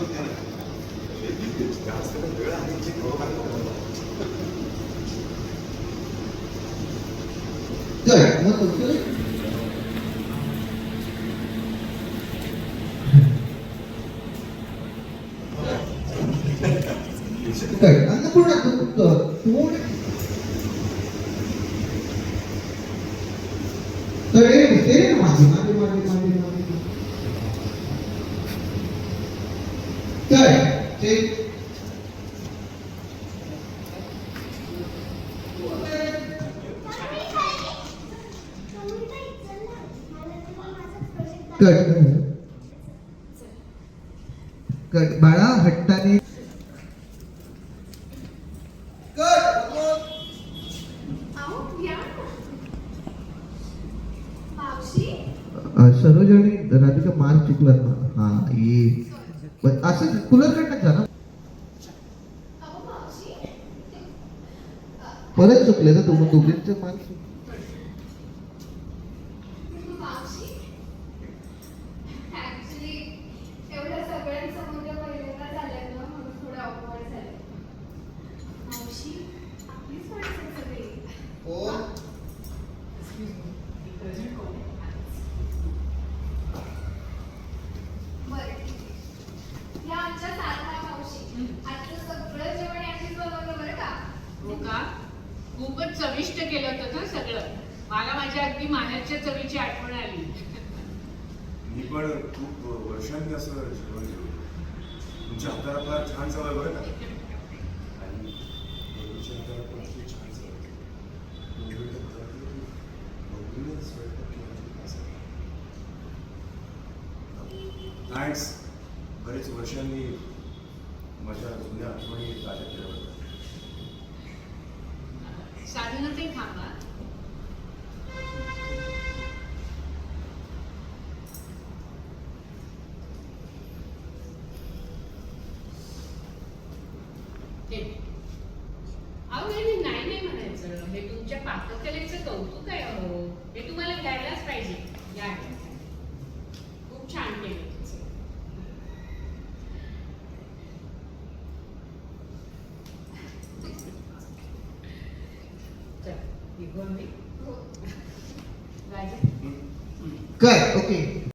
Rồi, mất một chút 그러니까 안나폴라 그것도 좋은 Então ele, ele é mais, mais, mais, mais, mais. काय ते cut. Cut. बाळा हट्टाने. सरोज आणि राधिका मार चुकलात ना. हा ये. असं कुलर कडनं जा ना परत चुकले ना तुम्ही दोघींचं मार खूपच चविष्ट केलं होतं ना सगळं. मला माझ्या अगदी माहेरच्या चवीची आठवण आली. मी पण खूप वर्षांनी असं जेवण जेवलो तुमच्या हाताला फार छान सवय बरं का? आणि बरोबरच्या हाताला पण खूप छान सवय थँक्स बरेच वर्षांनी माझ्या जुन्या आठवणी ताज्या केल्या साधनं ते थांबा. हे. अहो हे नाही नाही म्हणायचं. हे तुमच्या पाककलेचं कौतुक आहे अहो. हे तुम्हाला घ्यायलाच पाहिजे. घ्या Good. Okay.